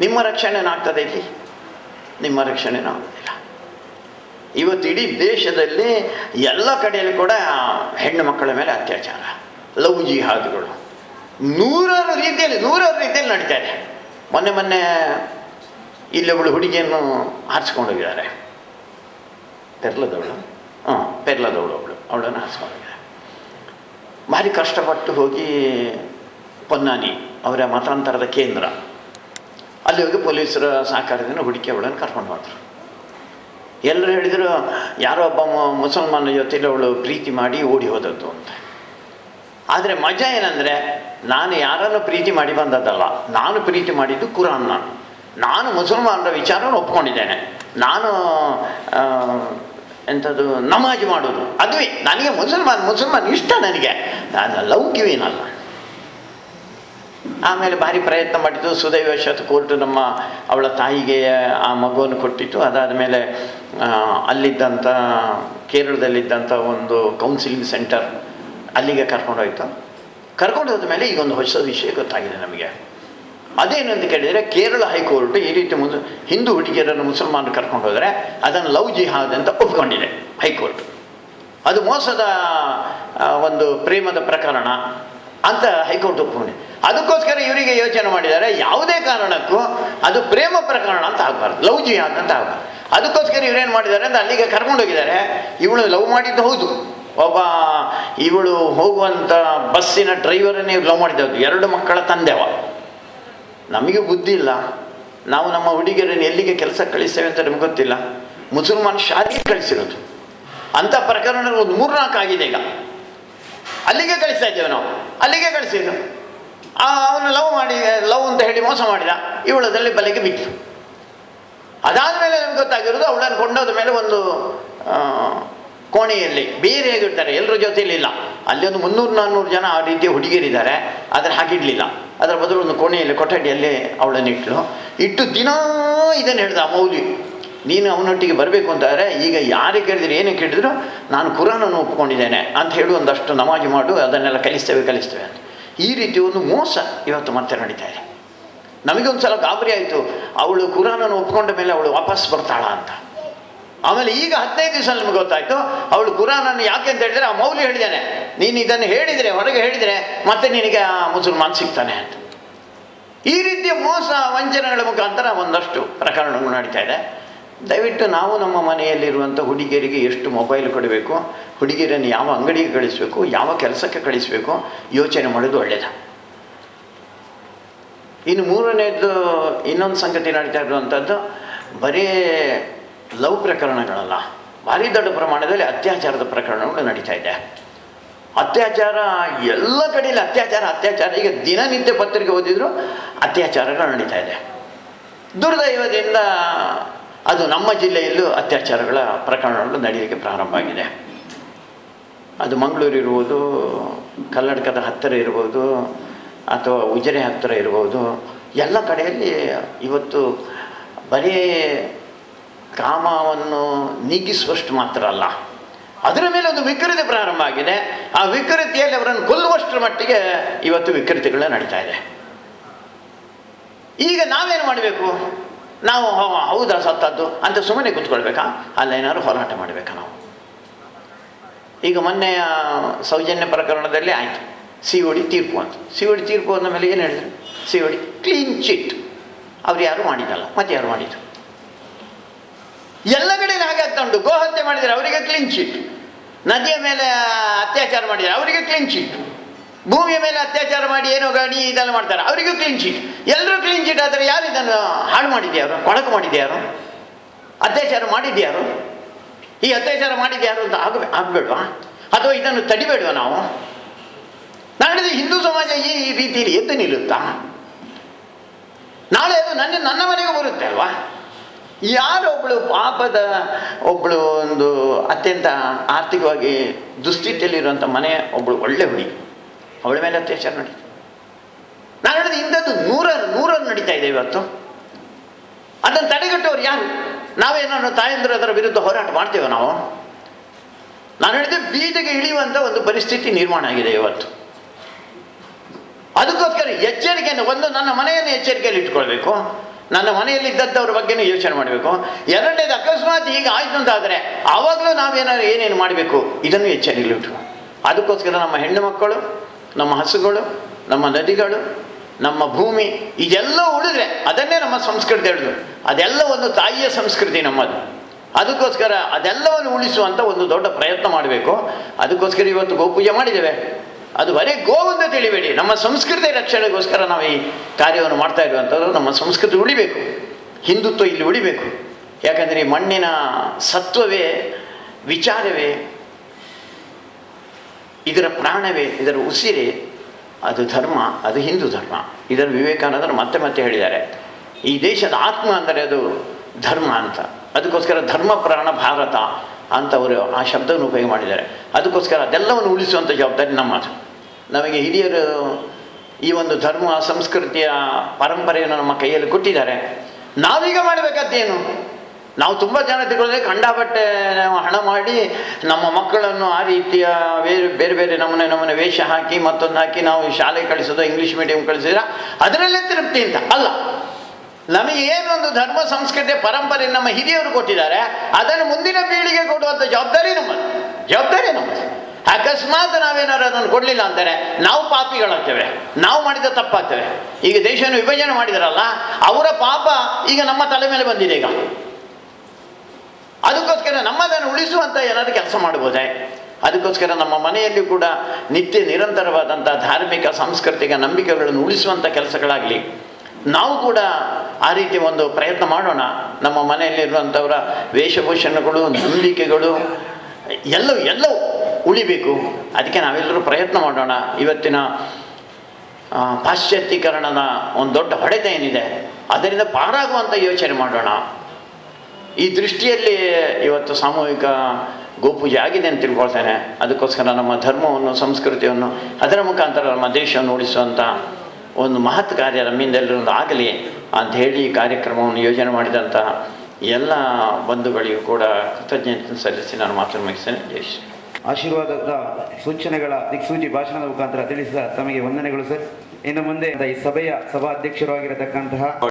ನಿಮ್ಮ ರಕ್ಷಣೆನೂ ಆಗ್ತದೆ ಇಲ್ಲಿ. ನಿಮ್ಮ ರಕ್ಷಣೆನೂ ಆಗೋದಿಲ್ಲ ಇವತ್ತು ಇಡೀ ದೇಶದಲ್ಲಿ ಎಲ್ಲ ಕಡೆಯಲ್ಲಿ ಕೂಡ ಹೆಣ್ಣು ಮಕ್ಕಳ ಮೇಲೆ ಅತ್ಯಾಚಾರ, ಲವ್ ಜಿಹಾದ್ಗಳು. ನೂರಾರು ರೀತಿಯಲ್ಲಿ ನೂರಾರು ರೀತಿಯಲ್ಲಿ ನಡೀತಾ ಇದೆ. ಮೊನ್ನೆ ಮೊನ್ನೆ ಇಲ್ಲೊಬ್ಬಳು ಹುಡುಗಿಯನ್ನು ಹಾರಿಸ್ಕೊಂಡೋಗಿದ್ದಾರೆ ಪೆರ್ಲದವಳು. ಹಾಂ, ಪೆರ್ಲದವಳು ಅವಳು. ಅವಳನ್ನು ಹಾರಿಸ್ಕೊಂಡೋಗಿದ್ದಾರೆ ಭಾರಿ ಕಷ್ಟಪಟ್ಟು ಹೋಗಿ ಪೊನ್ನಾನಿ ಅವರ ಮತಾಂತರದ ಕೇಂದ್ರ. ಅಲ್ಲಿ ಹೋಗಿ ಪೊಲೀಸರ ಸಹಕಾರದಿಂದ ಹುಡುಕಿ ಅವಳನ್ನು ಕರ್ಕೊಂಡು ಹೋದ್ರು. ಎಲ್ಲರೂ ಹೇಳಿದರು, ಯಾರೋ ಒಬ್ಬ ಮುಸಲ್ಮಾನ ಜೊತೆಯಲ್ಲಿ ಅವಳು ಪ್ರೀತಿ ಮಾಡಿ ಓಡಿ ಹೋದದ್ದು ಅಂತ. ಆದರೆ ಮಜಾ ಏನಂದರೆ, ನಾನು ಯಾರನ್ನು ಪ್ರೀತಿ ಮಾಡಿ ಬಂದದ್ದಲ್ಲ, ನಾನು ಪ್ರೀತಿ ಮಾಡಿದ್ದು ಕುರಾನ್ನ. ನಾನು ಮುಸಲ್ಮಾನರ ವಿಚಾರವನ್ನು ಒಪ್ಕೊಂಡಿದ್ದೇನೆ. ನಾನು ಎಂಥದ್ದು ನಮಾಜ್ ಮಾಡೋದು ಅದುವೇ, ನನಗೆ ಮುಸಲ್ಮಾನ್ ಮುಸಲ್ಮಾನ್ ಇಷ್ಟ ನನಗೆ. ನಾನು ಲೌಕಿವೇನಲ್ಲ ಆಮೇಲೆ ಭಾರಿ ಪ್ರಯತ್ನ ಮಾಡಿದ್ದು ಸುದೈವಶತ್ ಕೋರ್ಟ್ ನಮ್ಮ ಅವಳ ತಾಯಿಗೆ ಆ ಮಗುವನ್ನು ಕೊಟ್ಟಿತ್ತು. ಅದಾದ ಮೇಲೆ ಅಲ್ಲಿದ್ದಂಥ ಕೇರಳದಲ್ಲಿದ್ದಂಥ ಒಂದು ಕೌನ್ಸಿಲಿಂಗ್ ಸೆಂಟರ್ ಅಲ್ಲಿಗೆ ಕರ್ಕೊಂಡೋಯ್ತು ಕರ್ಕೊಂಡು ಹೋದ ಮೇಲೆ ಈಗ ಒಂದು ಹೊಸ ವಿಷಯ ಗೊತ್ತಾಗಿದೆ ನಮಗೆ. ಅದೇನು ಅಂತ ಕೇಳಿದರೆ, ಕೇರಳ ಹೈಕೋರ್ಟ್ ಈ ರೀತಿ ಮುಸ್, ಹಿಂದೂ ಹುಡುಗಿಯರನ್ನು ಮುಸಲ್ಮಾನರು ಕರ್ಕೊಂಡು ಹೋದರೆ ಅದನ್ನು ಲವ್ ಜಿಹಾದ್ ಅಂತ ಒಪ್ಕೊಂಡಿದೆ ಹೈಕೋರ್ಟ್. ಅದು ಮೋಸದ ಒಂದು ಪ್ರೇಮದ ಪ್ರಕರಣ. ಅಂತ ಹೈಕೋರ್ಟ್ ಒಪ್ಪಿಕೊಂಡೆ ಅದಕ್ಕೋಸ್ಕರ ಇವರಿಗೆ ಯೋಚನೆ ಮಾಡಿದ್ದಾರೆ, ಯಾವುದೇ ಕಾರಣಕ್ಕೂ ಅದು ಪ್ರೇಮ ಪ್ರಕರಣ ಅಂತ ಆಗಬಾರ್ದು ಲವ್ ಜಿಹಾದ್ ಅಂತ ಆಗಬಾರ್ದು. ಅದಕ್ಕೋಸ್ಕರ ಇವರೇನು ಮಾಡಿದ್ದಾರೆ ಅಂತ ಅಲ್ಲಿಗೆ ಕರ್ಕೊಂಡು ಹೋಗಿದ್ದಾರೆ. ಇವಳು ಲವ್ ಮಾಡಿದ್ದು ಹೌದು. ಒಬ್ಬ ಇವಳು ಹೋಗುವಂಥ ಬಸ್ಸಿನ ಡ್ರೈವರನ್ನೇ ಲವ್ ಮಾಡಿದ್ದು ಎರಡು ಮಕ್ಕಳ ತಂದೆವ ನಮಗೆ ಬುದ್ಧಿ ಇಲ್ಲ. ನಾವು ನಮ್ಮ ಹುಡುಗಿಯರನ್ನು ಎಲ್ಲಿಗೆ ಕೆಲಸ ಕಳಿಸ್ತೇವೆ ಅಂತ ನಮ್ಗೆ ಗೊತ್ತಿಲ್ಲ. ಮುಸಲ್ಮಾನ್ ಶಾಲೆಗೆ ಕಳಿಸಿರೋದು. ಅಂಥ ಪ್ರಕರಣಗಳು ಒಂದು ಮೂರ್ನಾಲ್ಕು ಆಗಿದೆ ಈಗ. ಅಲ್ಲಿಗೆ ಕಳಿಸ್ತಾ ಇದ್ದೇವೆ ನಾವು. ಅಲ್ಲಿಗೆ ಕಳಿಸಿದ್ದು ಆ ಅವನು ಲವ್ ಮಾಡಿ ಲವ್ ಅಂತ ಹೇಳಿ ಮೋಸ ಮಾಡಿದ. ಇವಳದಲ್ಲಿ ಬಲೆಗೆ ಬಿತ್ತು. ಅದಾದ ಮೇಲೆ ನಮ್ಗೆ ಗೊತ್ತಾಗಿರೋದು ಅವಳನ್ನು ಕೊಂಡೋದ ಮೇಲೆ ಒಂದು ಕೋಣೆಯಲ್ಲಿ ಬೇರೆ ಹೇಗಿರ್ತಾರೆ ಎಲ್ಲರ ಜೊತೆಯಲ್ಲಿ ಇಲ್ಲ. ಅಲ್ಲಿ ಒಂದು ಮುನ್ನೂರು ನಾನ್ನೂರು ಜನ ಆ ರೀತಿಯ ಹುಡುಗಿಯರಿದ್ದಾರೆ. ಅದರ ಹಾಗಿಡಲಿಲ್ಲ ಅದರ ಬದಲು ಒಂದು ಕೋಣೆಯಲ್ಲಿ, ಕೊಠಡಿಯಲ್ಲಿ ಅವಳನ್ನು ಇಟ್ಟಳು ಇಟ್ಟು ದಿನ ಇದನ್ನು ಹೇಳ್ದ ಮೌಲಿ ನೀನು ಅವನೊಟ್ಟಿಗೆ ಬರಬೇಕು ಅಂತಾದರೆ, ಈಗ ಯಾರೇ ಕೇಳಿದ್ರೆ ಏನೇ ಕೇಳಿದ್ರು, ನಾನು ಕುರಾನನ್ನು ಒಪ್ಕೊಂಡಿದ್ದೇನೆ ಅಂತ ಹೇಳಿ ಒಂದಷ್ಟು ನಮಾಜು ಮಾಡು, ಅದನ್ನೆಲ್ಲ ಕಲಿಸ್ತೇವೆ ಕಲಿಸ್ತೇವೆ ಅಂತ. ಈ ರೀತಿ ಒಂದು ಮೋಸ ಇವತ್ತು ಮತ್ತೆ ನಡೀತಾ ಇದೆ. ನಮಗೊಂದು ಸಲ ಗಾಬರಿ ಆಯಿತು, ಅವಳು ಕುರಾನನ್ನು ಒಪ್ಕೊಂಡ ಮೇಲೆ ಅವಳು ವಾಪಸ್ ಬರ್ತಾಳ ಅಂತ. ಆಮೇಲೆ ಈಗ ಹದಿನೈದು ದಿವಸ ನಮ್ಗೆ ಗೊತ್ತಾಯಿತು, ಅವಳು ಕುರಾನನ್ನು ಯಾಕೆ ಅಂತ ಹೇಳಿದರೆ, ಆ ಮೌಲ್ಯ ಹೇಳಿದ್ದಾನೆ. ನೀನು ಇದನ್ನು ಹೇಳಿದರೆ, ಹೊರಗೆ ಹೇಳಿದರೆ, ಮತ್ತೆ ನಿನಗೆ ಆ ಮುಸಲ್ಮಾನ್ ಸಿಗ್ತಾನೆ ಅಂತ. ಈ ರೀತಿಯ ಮೋಸ, ವಂಚನೆಗಳ ಮುಖಾಂತರ ಒಂದಷ್ಟು ಪ್ರಕರಣಗಳು ನಡೀತಾ ಇದೆ. ದಯವಿಟ್ಟು ನಾವು ನಮ್ಮ ಮನೆಯಲ್ಲಿರುವಂಥ ಹುಡುಗಿಯರಿಗೆ ಎಷ್ಟು ಮೊಬೈಲ್ ಕೊಡಬೇಕು, ಹುಡುಗಿಯರನ್ನು ಯಾವ ಅಂಗಡಿಗೆ ಕಳಿಸಬೇಕು, ಯಾವ ಕೆಲಸಕ್ಕೆ ಕಳಿಸಬೇಕು, ಯೋಚನೆ ಮಾಡೋದು ಒಳ್ಳೆಯದು ಇನ್ನು ಮೂರನೇದು, ಇನ್ನೊಂದು ಸಂಗತಿ ನಡೀತಾ ಇರುವಂಥದ್ದು, ಬರೀ ಲವ್ ಪ್ರಕರಣಗಳಲ್ಲ, ಭಾರಿ ದೊಡ್ಡ ಪ್ರಮಾಣದಲ್ಲಿ ಅತ್ಯಾಚಾರದ ಪ್ರಕರಣಗಳು ನಡೀತಾ ಇದೆ. ಅತ್ಯಾಚಾರ, ಎಲ್ಲ ಕಡೆಯಲ್ಲಿ ಅತ್ಯಾಚಾರ ಅತ್ಯಾಚಾರ, ಈಗ ದಿನನಿತ್ಯ ಪತ್ರಿಕೆ ಓದಿದ್ರು ಅತ್ಯಾಚಾರಗಳು ನಡೀತಾ ಇದೆ. ದುರ್ದೈವದಿಂದ ಅದು ನಮ್ಮ ಜಿಲ್ಲೆಯಲ್ಲೂ ಅತ್ಯಾಚಾರಗಳ ಪ್ರಕರಣಗಳು ನಡೆಯಲಿಕ್ಕೆ ಪ್ರಾರಂಭ ಆಗಿದೆ. ಅದು ಮಂಗಳೂರು ಇರ್ಬೋದು ಕಲ್ಲಡ್ಕದ ಹತ್ತಿರ ಇರ್ಬೋದು, ಅಥವಾ ಉಜಿರೆ ಹತ್ತಿರ ಇರ್ಬೋದು, ಎಲ್ಲ ಕಡೆಯಲ್ಲಿ ಇವತ್ತು ಬರೀ ಕಾಮವನ್ನು ನೀಗಿಸುವಷ್ಟು ಮಾತ್ರ ಅಲ್ಲ. ಅದರ ಮೇಲೆ ಒಂದು ವಿಕೃತಿ ಪ್ರಾರಂಭ ಆಗಿದೆ. ಆ ವಿಕೃತಿಯಲ್ಲಿ ಅವರನ್ನು ಕೊಲ್ಲುವಷ್ಟರ ಮಟ್ಟಿಗೆ ಇವತ್ತು ವಿಕೃತಿಗಳು ನಡೀತಾ ಇದೆ. ಈಗ ನಾವೇನು ಮಾಡಬೇಕು? ನಾವು ಹೌದಾ ಸತ್ತದ್ದು ಅಂತ ಸುಮ್ಮನೆ ಕೂತ್ಕೊಳ್ಬೇಕಾ? ಅಲ್ಲ ಏನಾದ್ರು ಹೋರಾಟ ಮಾಡಬೇಕಾ ನಾವು? ಈಗ ಮೊನ್ನೆ ಸೌಜನ್ಯ ಪ್ರಕರಣದಲ್ಲಿ ಆಯಿತು. ಸಿ ಓಡಿ ತೀರ್ಪು ಅಂತ ಸಿ ಓಡಿ ಡಿ ತೀರ್ಪು ಅಂದ ಮೇಲೆ ಏನು ಹೇಳಿದ್ರು? ಸಿ ಓಡಿ ಕ್ಲೀನ್ ಚಿಟ್ ಅವ್ರು ಯಾರು ಮಾಡಿದಲ್ಲ ಮತ್ತೆ ಯಾರು ಮಾಡಿದ್ರು? ಎಲ್ಲ ಕಡೆ ಹಾಗೆ ಆಗ್ತಾ ಉಂಟು. ಗೋಹತ್ಯೆ ಮಾಡಿದರೆ. ಅವರಿಗೆ ಕ್ಲೀನ್ ಚಿಟ್ ನದಿಯ ಮೇಲೆ ಅತ್ಯಾಚಾರ ಮಾಡಿದರೆ. ಅವರಿಗೆ ಕ್ಲೀನ್ ಚಿಟ್ ಭೂಮಿಯ ಮೇಲೆ ಅತ್ಯಾಚಾರ ಮಾಡಿ ಏನೋ ಗಾಡಿ ಇದೆಲ್ಲ ಮಾಡ್ತಾರೆ. ಅವರಿಗೂ ಕ್ಲೀನ್ ಶೀಟ್ ಎಲ್ಲರೂ ಕ್ಲೀನ್ ಶೀಟ್ ಆದರೆ ಯಾರು ಇದನ್ನು ಹಾಳು ಮಾಡಿದ್ಯಾರು? ಕೊಳಕು ಮಾಡಿದ್ಯಾರು? ಅತ್ಯಾಚಾರ ಮಾಡಿದ್ಯಾರು? ಈ ಅತ್ಯಾಚಾರ ಮಾಡಿದ್ಯಾರು ಅಂತ ಆಗ ಆಗಬೇಡ್ವಾ? ಅಥವಾ ಇದನ್ನು ತಡಿಬೇಡ್ವಾ ನಾವು? ನಾನು ಹಿಂದೂ ಸಮಾಜ ಈ ಈ ರೀತಿಯಲ್ಲಿ ಎದ್ದು ನಿಲ್ಲುತ್ತಾ? ನಾಳೆ ಅದು ನನ್ನ ನನ್ನ ಮನೆಗೂ ಬರುತ್ತೆ ಅಲ್ವಾ? ಯಾರೊಬ್ಬಳು ಪಾಪದ ಒಬ್ಬಳು ಒಂದು ಅತ್ಯಂತ ಆರ್ಥಿಕವಾಗಿ ದುಸ್ಥಿತಿಯಲ್ಲಿರುವಂಥ ಮನೆ ಒಬ್ಬಳು ಒಳ್ಳೆ ಹುಡುಗಿ. ಅವಳ ಮೇಲೆ ಅತ್ಯಾಚಾರ ನಡೀತು. ನಾನು ಹೇಳಿದ, ಇಂಥದ್ದು ನೂರ, ನೂರನ್ನು ನಡೀತಾ ಇದೆ ಇವತ್ತು. ಅದನ್ನು ತಡೆಗಟ್ಟೋರು ಯಾರು? ನಾವೇನೋ ತಾಯಂದಿರು ಅದರ ವಿರುದ್ಧ ಹೋರಾಟ ಮಾಡ್ತೇವೆ ನಾವು. ನಾನು ಹೇಳಿದೆ, ಬೀದಿಗೆ ಇಳಿಯುವಂಥ ಒಂದು ಪರಿಸ್ಥಿತಿ ನಿರ್ಮಾಣ ಆಗಿದೆ ಇವತ್ತು. ಅದಕ್ಕೋಸ್ಕರ ಎಚ್ಚರಿಕೆಯನ್ನು, ಒಂದು, ನನ್ನ ಮನೆಯನ್ನು ಎಚ್ಚರಿಕೆಯಲ್ಲಿ ಇಟ್ಕೊಳ್ಬೇಕು. ನನ್ನ ಮನೆಯಲ್ಲಿ ಮನೆಯಲ್ಲಿದ್ದದ್ದವ್ರ ಬಗ್ಗೆನೂ ಯೋಚನೆ ಮಾಡಬೇಕು. ಎರಡನೇದು, ಅಕಸ್ಮಾತ್ ಹೀಗೆ ಆಯ್ತು ಅಂತಾದರೆ, ಆವಾಗಲೂ ನಾವೇನಾದ್ರು ಏನೇನು ಮಾಡಬೇಕು? ಇದನ್ನು ಎಚ್ಚರಿಲಿಟ್ಟು ಅದಕ್ಕೋಸ್ಕರ ನಮ್ಮ ಹೆಣ್ಣು ಮಕ್ಕಳು ನಮ್ಮ ಹಸುಗಳು, ನಮ್ಮ ನದಿಗಳು, ನಮ್ಮ ಭೂಮಿ ಇದೆಲ್ಲ ಉಳಿದ್ರೆ ಅದನ್ನೇ ನಮ್ಮ ಸಂಸ್ಕೃತಿ ಹೇಳಿದ್ರು. ಅದೆಲ್ಲ ಒಂದು ತಾಯಿಯ ಸಂಸ್ಕೃತಿ ನಮ್ಮದು. ಅದಕ್ಕೋಸ್ಕರ ಅದೆಲ್ಲವನ್ನು ಉಳಿಸುವಂಥ ಒಂದು ದೊಡ್ಡ ಪ್ರಯತ್ನ ಮಾಡಬೇಕು. ಅದಕ್ಕೋಸ್ಕರ ಇವತ್ತು ಗೋಪೂಜೆ ಮಾಡಿದ್ದೇವೆ. ಅದು ಬರೀ ಗೋವಂತ ತಿಳಿಬೇಡಿ. ನಮ್ಮ ಸಂಸ್ಕೃತಿ ರಕ್ಷಣೆಗೋಸ್ಕರ ನಾವು ಈ ಕಾರ್ಯವನ್ನು ಮಾಡ್ತಾ ಇರುವಂಥದ್ದು ನಮ್ಮ ಸಂಸ್ಕೃತಿ ಉಳಿಬೇಕು. ಹಿಂದುತ್ವ ಇಲ್ಲಿ ಉಳಿಬೇಕು. ಯಾಕಂದರೆ ಈ ಮಣ್ಣಿನ ಸತ್ವವೇ, ವಿಚಾರವೇ ಇದರ ಪ್ರಾಣವೇ, ಇದರ ಉಸಿರೇ, ಅದು ಧರ್ಮ, ಅದು ಹಿಂದೂ ಧರ್ಮ. ಇದನ್ನು ವಿವೇಕಾನಂದರು ಮತ್ತೆ ಮತ್ತೆ ಹೇಳಿದ್ದಾರೆ. ಈ ದೇಶದ ಆತ್ಮ ಅಂದರೆ ಅದು ಧರ್ಮ ಅಂತ. ಅದಕ್ಕೋಸ್ಕರ ಧರ್ಮ ಪ್ರಾಣ ಭಾರತ ಅಂತ ಅವರು ಆ ಶಬ್ದವನ್ನು ಉಪಯೋಗ ಮಾಡಿದ್ದಾರೆ. ಅದಕ್ಕೋಸ್ಕರ ಅದೆಲ್ಲವನ್ನು ಉಳಿಸುವಂಥ ಜವಾಬ್ದಾರಿ ನಮ್ಮದು. ನಮಗೆ ಹಿರಿಯರು ಈ ಒಂದು ಧರ್ಮ, ಸಂಸ್ಕೃತಿಯ ಪರಂಪರೆಯನ್ನು ನಮ್ಮ ಕೈಯಲ್ಲಿ ಕೊಟ್ಟಿದ್ದಾರೆ. ನಾವೀಗ ಮಾಡಬೇಕಾದ್ದೇನು? ನಾವು ತುಂಬ ಜನ ತಿಳ್ಕೊಳ್ಳೋದೇ ಕಂಡಾಪಟ್ಟೆ ಹಣ ಮಾಡಿ ನಮ್ಮ ಮಕ್ಕಳನ್ನು ಆ ರೀತಿಯ ಬೇರೆ ಬೇರೆ ಬೇರೆ ನಮೂನೆ ನಮೂನೆ ವೇಷ ಹಾಕಿ ಮತ್ತೊಂದು ಹಾಕಿ ನಾವು ಶಾಲೆ ಕಳಿಸೋದು ಇಂಗ್ಲೀಷ್ ಮೀಡಿಯಂ ಕಳಿಸಿದ್ರೆ ಅದರಲ್ಲೇ ತೃಪ್ತಿ ಅಂತ. ಅಲ್ಲ, ನಮಗೆ ಏನೊಂದು ಧರ್ಮ, ಸಂಸ್ಕೃತಿ, ಪರಂಪರೆ ನಮ್ಮ ಹಿರಿಯರು ಕೊಟ್ಟಿದ್ದಾರೆ, ಅದನ್ನು ಮುಂದಿನ ಪೀಳಿಗೆ ಕೊಡುವಂಥ ಜವಾಬ್ದಾರಿ ನಮ್ಮದು. ಜವಾಬ್ದಾರಿ ನಮ್ಮದು. ಅಕಸ್ಮಾತ್ ನಾವೇನಾದ್ರು ಅದನ್ನು ಕೊಡಲಿಲ್ಲ ಅಂತಾರೆ ನಾವು ಪಾಪಿಗಳಾಗ್ತೇವೆ. ನಾವು ಮಾಡಿದ ತಪ್ಪಾಗ್ತೇವೆ. ಈಗ ದೇಶವನ್ನು ವಿಭಜನೆ ಮಾಡಿದಾರಲ್ಲ, ಅವರ ಪಾಪ ಈಗ ನಮ್ಮ ತಲೆ ಮೇಲೆ ಬಂದಿದೆ ಈಗ. ಅದಕ್ಕೋಸ್ಕರ ನಮ್ಮದನ್ನು ಉಳಿಸುವಂಥ ಏನಾದರೂ ಕೆಲಸ ಮಾಡ್ಬೋದೇ? ಅದಕ್ಕೋಸ್ಕರ ನಮ್ಮ ಮನೆಯಲ್ಲಿ ಕೂಡ ನಿತ್ಯ ನಿರಂತರವಾದಂಥ ಧಾರ್ಮಿಕ, ಸಾಂಸ್ಕೃತಿಕ ನಂಬಿಕೆಗಳನ್ನು ಉಳಿಸುವಂಥ ಕೆಲಸಗಳಾಗಲಿ. ನಾವು ಕೂಡ ಆ ರೀತಿ ಒಂದು ಪ್ರಯತ್ನ ಮಾಡೋಣ. ನಮ್ಮ ಮನೆಯಲ್ಲಿರುವಂಥವರ ವೇಷಭೂಷಣಗಳು, ನಂಬಿಕೆಗಳು, ಎಲ್ಲವೂ ಎಲ್ಲವೂ ಉಳಿಬೇಕು. ಅದಕ್ಕೆ ನಾವೆಲ್ಲರೂ ಪ್ರಯತ್ನ ಮಾಡೋಣ. ಇವತ್ತಿನ ಪಾಶ್ಚಾತ್ಯೀಕರಣದ ಒಂದು ದೊಡ್ಡ ಹೊಡೆತ ಏನಿದೆ? ಅದರಿಂದ ಪಾರಾಗುವಂಥ ಯೋಚನೆ ಮಾಡೋಣ. ಈ ದೃಷ್ಟಿಯಲ್ಲಿ ಇವತ್ತು ಸಾಮೂಹಿಕ ಗೋಪೂಜೆ ಆಗಿದೆ ಅಂತ ತಿಳ್ಕೊಳ್ತೇನೆ. ಅದಕ್ಕೋಸ್ಕರ ನಮ್ಮ ಧರ್ಮವನ್ನು, ಸಂಸ್ಕೃತಿಯನ್ನು, ಅದರ ಮುಖಾಂತರ ನಮ್ಮ ದೇಶವನ್ನು ಉಳಿಸುವಂಥ ಒಂದು ಮಹತ್ ಕಾರ್ಯ ನಮ್ಮಿಂದೆಲ್ಲರೊಂದು ಆಗಲಿ ಅಂತ ಹೇಳಿ ಈ ಕಾರ್ಯಕ್ರಮವನ್ನು ಯೋಜನೆ ಮಾಡಿದಂಥ ಎಲ್ಲ ಬಂಧುಗಳಿಗೂ ಕೂಡ ಕೃತಜ್ಞತೆ ಸಲ್ಲಿಸಿ ನಾನು ಮಾತನ್ನು ಮುಗಿಸ್ತೇನೆ. ಜೈ ಶ್ರೀ ಆಶೀರ್ವಾದದ ಸೂಚನೆಗಳ, ದಿಕ್ಸೂಚಿ ಭಾಷಣದ ಮುಖಾಂತರ ತಿಳಿಸಿದ ತಮಗೆ ವಂದನೆಗಳು ಸರ್. ಇನ್ನು ಮುಂದೆ ಈ ಸಭೆಯ ಸಭಾಧ್ಯಕ್ಷರಾಗಿರತಕ್ಕಂತಹ